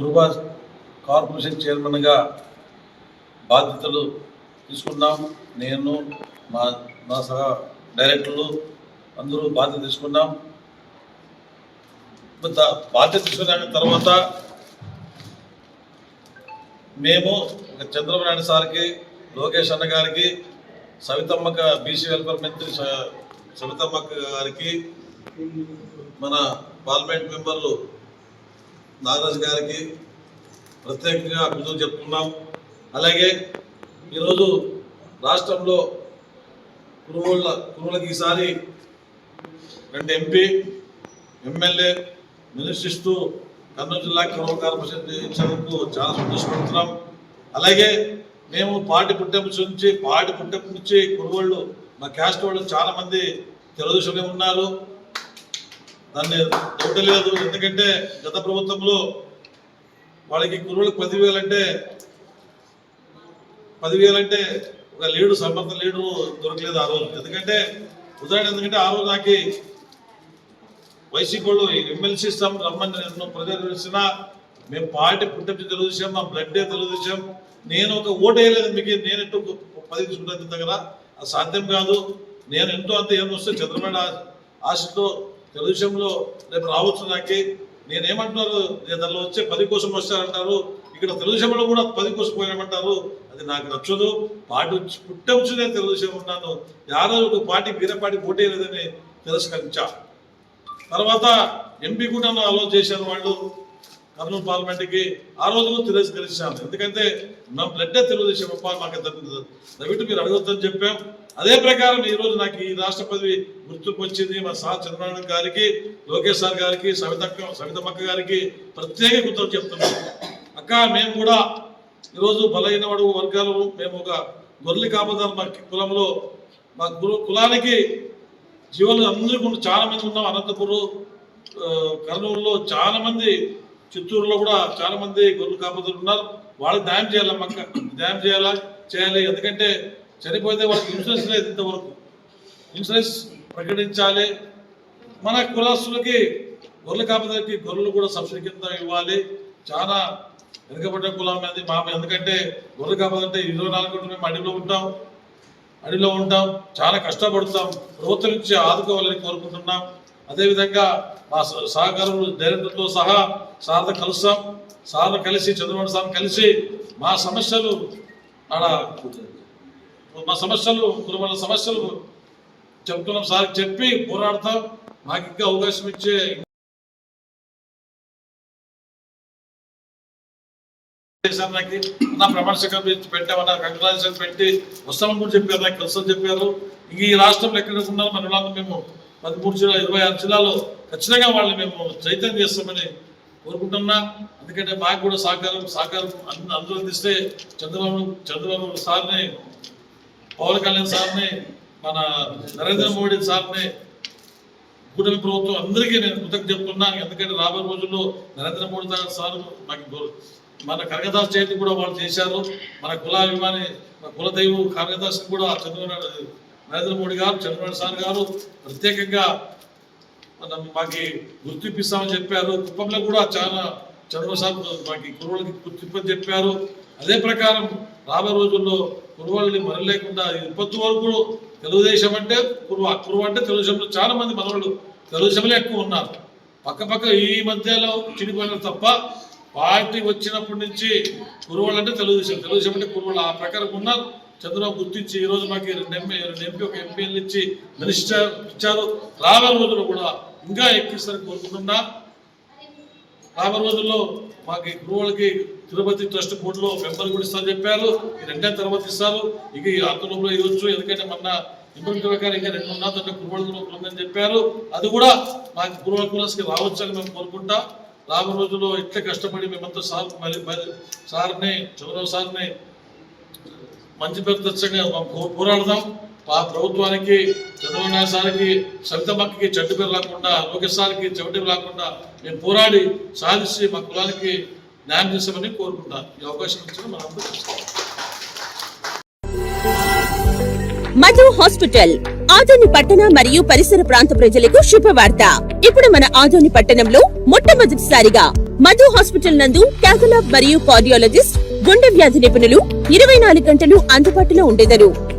Kuruba corporation చైర్మన్గా బాధ్యతలు తీసుకున్నాం. నేను మా మా సహా డైరెక్టర్లు అందరూ బాధ్యత తీసుకున్నాం. బాధ్యత తీసుకున్న తర్వాత మేము ఒక చంద్రబాబు నాయుడు సార్కి లోకేష్ అన్న గారికి సవితమ్మక బీసీ వెల్ఫేర్ మంత్రి స- గారికి మన పార్లమెంట్ మెంబర్లు నాగరాజు గారికి ప్రత్యేకంగా కృతజ్ఞతలు చెప్తున్నాం. అలాగే ఈరోజు రాష్ట్రంలో కురువుల కురువులకి ఈసారి రెండు ఎంపీ ఎమ్మెల్యే మినిస్ట్రిస్తూ కర్నూలు జిల్లా కురువ కార్పొరేషన్ ఇచ్చినందుకు చాలా సంతోషపడుతున్నాం. అలాగే మేము పార్టీ పుట్టెంపు నుంచి పాటి పుట్టెంపు నుంచి కురువళ్ళు మా క్యాస్ట్ వాళ్ళు చాలామంది తెలుగుదేశంలో ఉన్నారు. దాన్ని డౌట్ లేదు. ఎందుకంటే గత ప్రభుత్వంలో వాళ్ళకి కురువులకు పదివేలంటే పదివేలంటే ఒక లీడు సమర్థ లీడు దొరకలేదు ఆ రోజు. ఎందుకంటే ఉదాహరణ ఎందుకంటే ఆ రోజు నాకు వైసీపీ వాళ్ళు ఎమ్మెల్సీ ఇస్తాం రమ్మని నేను ప్రజలు తెలిసినా మేము పార్టీ పుట్టించి తెలుగుదేశాం మా బ్లడ్డే తెలుగుదేశాం. నేను ఒక ఓటు వేయలేదు మీకు నేను ఎటు పది తీసుకుంటాను దగ్గర అది సాధ్యం కాదు. నేను ఎంతో అంత ఏం వస్తే చంద్రబాబు ఆశతో తెలుగుదేశంలో రేపు రావచ్చు నాకే. నేనేమంటున్నారు? నేను దానిలో వచ్చే పది కోసం వస్తారంటారు. ఇక్కడ తెలుగుదేశంలో కూడా పది కోసం పోయామంటారు. అది నాకు నచ్చదు. పార్టీ పుట్టవచ్చు నేను తెలుగుదేశం ఉన్నాను. యారో పార్టీ వీరపాటి పోటీ లేదని తిరస్కరించా. తర్వాత ఎంపీ కూడా అలో చేశారు వాళ్ళు కర్నూలు పార్లమెంట్కి. ఆ రోజు కూడా తిరస్కరించాను. ఎందుకంటే మా బ్లడ్డే తెలుగుదేశం అప్ప మాకు దక్కుతుంది దయవిಟ್ಟು మీరు అడగొద్దని చెప్పాం. అదే ప్రకారం ఈ రోజు నాకు ఈ రాష్ట్ర పదవి గుర్తింపు వచ్చింది. మా సా చంద్రనారాయణ గారికి లోకేష్ సార్ గారికి సవితక్క సవితమ్మక్క గారికి ప్రత్యేక కృతజ్ఞతలు చెప్తున్నాం అక్క మేము కూడా ఈరోజు బలహీన అడుగు వర్గాలు మేము ఒక గొర్రెలు కాపుదాం మా కులంలో మా గురు కులానికి జీవులు అందరికీ చాలా మంది ఉన్నాం. అనంతపురం కర్నూలులో చాలా మంది చిత్తూరులో కూడా చాలా మంది గొర్రెలు కాపుతులు ఉన్నారు. వాళ్ళకి న్యాయం చేయాలి మక్క న్యాయం చేయాలా? చేయాలి. ఎందుకంటే చనిపోతే వాళ్ళకి ఇన్సూరెన్స్ లేదు ఇంతవరకు. ఇన్సూరెన్స్ ప్రకటించాలి. మన కులస్తులకి గొర్రెల కాపుదలకి గొర్రెలు కూడా సబ్సిడీ కింద ఇవ్వాలి. చాలా వెనుకబడ్డ కులం అనేది మా ఎందుకంటే గొర్రెల కాపుదంటే ఇరవై నాలుగు గంటలు మేము అడవిలో ఉంటాం. అడవిలో ఉంటాం. చాలా కష్టపడతాం. ప్రభుత్వం నుంచి ఆదుకోవాలని కోరుకుంటున్నాం. అదేవిధంగా మా సహకారులు డైరెక్టర్తో సహా సార్తో కలుస్తాం. సార్లు కలిసి చంద్రబాబు సార్ కలిసి మా సమస్యలు ఆడ మా సమస్యలు కుటుంబాల సమస్యలు చెప్తున్నాం సార్. చెప్పి పోరాడతాం. మాకు ఇంకా అవకాశం ఇచ్చే చేశారు నాకు నా ప్రమాణ స్వీకారం చేసి పెట్టామన్నా కంగ్రాచులేషన్ పెట్టి వస్తామని కూడా చెప్పారు నాకు కలిసి చెప్పారు. ఇంక ఈ రాష్ట్రంలో ఎక్కడ ఉన్నారు మన మేము పదమూడు జిల్లా ఇరవై ఆరు జిల్లాలో ఖచ్చితంగా వాళ్ళని మేము చైతన్యం చేస్తామని కోరుకుంటున్నా. ఎందుకంటే మాకు కూడా సహకారం సహకారం అంద- అందరూ అందిస్తే చంద్రబాబు చంద్రబాబు సార్ని పవన్ కళ్యాణ్ సార్ని మన నరేంద్ర మోడీ సార్ని కూటమి ప్రభుత్వం అందరికీ నేను కృతజ్ఞత చెప్తున్నా. ఎందుకంటే రాబోయే రోజుల్లో నరేంద్ర మోడీ సార్ మాకు మన కనకదాస్ జయంతి కూడా వాళ్ళు చేశారు. మన కులాభిమాని మన కులదైవం కనకదాస్ కూడా చంద్రబాబు నరేంద్ర మోడీ గారు చంద్రబాబు సార్ గారు ప్రత్యేకంగా మన మాకు గుర్తింపు ఇస్తామని చెప్పారు. కుప్పంలో కూడా చాలా చంద్రబాబు సార్ మాకు కురువులకి గుర్తింపు చెప్పారు. అదే ప్రకారం రాబోయే రోజుల్లో కురువాళ్ళని మరి లేకుండా ఇప్పటి వరకు తెలుగుదేశం అంటే కురువ కురువ అంటే తెలుగుదేశంలో చాలా మంది మనవాళ్ళు తెలుగుదేశంలో ఎక్కువ ఉన్నారు. పక్క పక్క ఈ మధ్యలో చిడిపోయినారు తప్ప పార్టీ వచ్చినప్పటి నుంచి కురువాళ్ళు అంటే తెలుగుదేశం. తెలుగుదేశం అంటే కురువాళ్ళు ఆ ప్రకారం ఉన్నారు. చంద్రబాబు గుర్తించి ఈ రోజు మాకు రెండు ఎంపీ రెండు ఎంపీ ఒక ఎంపీలు ఇచ్చి మినిస్టర్ ఇచ్చారు. రాబోయే రోజుల్లో కూడా ఇంకా ఎక్కిస్తారని కోరుకుంటున్నా. రాబోయే రోజుల్లో మాకు ఈ గురువులకి తిరుపతి ట్రస్ట్ బోర్డులో మెంబర్ కూడా ఇస్తారని చెప్పారు. ఈ రెండే తర్వాత ఇస్తారు. ఇక ఈ ఆందోళనలో ఇవ్వచ్చు ఎందుకంటే మొన్న ఇబ్బంది ప్రకారం ఇంకా రెండు ఉన్నదంటే గురువుల ఉందని చెప్పారు. అది కూడా మాకు గురువుల కులస్కి రావచ్చు మేము కోరుకుంటా. రాబో రోజుల్లో ఇట్లా కష్టపడి మేమంతా సార్ మరి మరి సార్ని చౌరవ్ సార్ని మంచి పేరు తెచ్చగా పోరాడదాం. ఆ ప్రభుత్వానికి చంద్రబాబు నాయుడు సార్కి సవితమ్మకి చెడ్డ పేరు రాకుండా లోకేష్ సార్కి చెవిటి రాకుండా మేము పోరాడి సాధించి మా కులానికి న్యాయం చేస్తామని కోరుకుంటాను ఈ అవకాశం ఇచ్చిన మనందరూ మధు హాస్పిటల్ ఆదోని పట్టణ మరియు పరిసర ప్రాంత ప్రజలకు శుభవార్త. ఇప్పుడు మన ఆదోని పట్టణంలో మొట్టమొదటిసారిగా మధు హాస్పిటల్ నందు క్యాథలాబ్ మరియు కార్డియాలజిస్ట్ గుండె వ్యాధి నిపుణులు ఇరవై నాలుగు గంటలు అందుబాటులో ఉండేదరు.